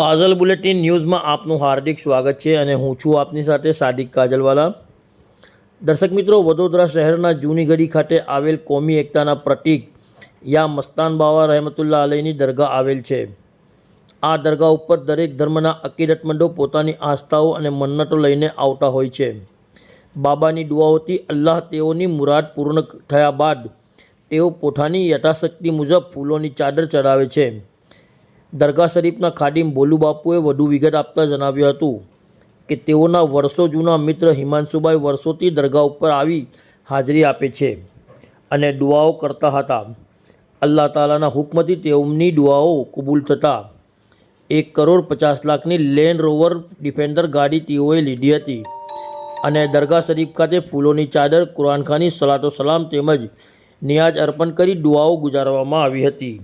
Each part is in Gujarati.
કાજલ બુલેટિન ન્યૂઝમાં આપનું હાર્દિક સ્વાગત છે અને હું છું આપની સાથે સાદિક કાજલવાલા. દર્શક મિત્રો, વડોદરા શહેરના જૂની ગઢી ખાતે આવેલ કોમી એકતાના પ્રતીક યા મસ્તાન બાવા રહેમતુલ્લા અલયની દરગાહ આવેલ છે. આ દરગાહ ઉપર દરેક ધર્મના અકીરતમંડો પોતાની આસ્થાઓ અને મન્નતો લઈને આવતા હોય છે. બાબાની દુઆઓથી અલ્લાહ તેઓની મુરાદ પૂર્ણ થયા બાદ તેઓ પોતાની યથાશક્તિ મુજબ ફૂલોની ચાદર ચડાવે છે. દરગાહ શરીફના ખાદિમ બોલુ બાપુએ વધુ વિગત આપતા જણાવ્યું હતું કે તેઓના વર્ષો જૂના મિત્ર હિમાંશુભાઈ વર્ષોથી દરગાહ ઉપર આવી હાજરી આપે છે અને દુઆઓ કરતા હતા. અલ્લાહ તાલાના હુકમથી તેઓની દુઆઓ કબૂલ થતાં. એક કરોડ પચાસ લાખની લેન્ડ રોવર ડિફેન્ડર ગાડી તેઓએ લીધી હતી અને દરગાહ શરીફ ખાતે ફૂલોની ચાદર કુરાનખાની સલાતો સલામ તેમજ નિયાજ અર્પણ કરી દુઆઓ ગુજારવામાં આવી હતી.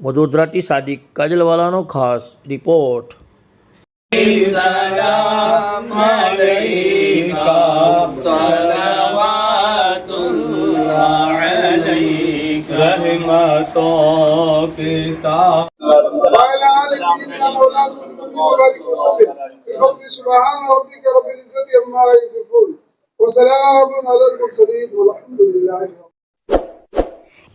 વડોદરાથી સાદિક કાજલવાલાનો ખાસ રિપોર્ટ سلام عليك صلوات الله عليك رحمتوں کی وعلى آل سيدنا مولانا محمد وبارك وسلم بفضل سبحان ربك رب العزة عما يصفون وسلام على المرسلين والحمد لله رب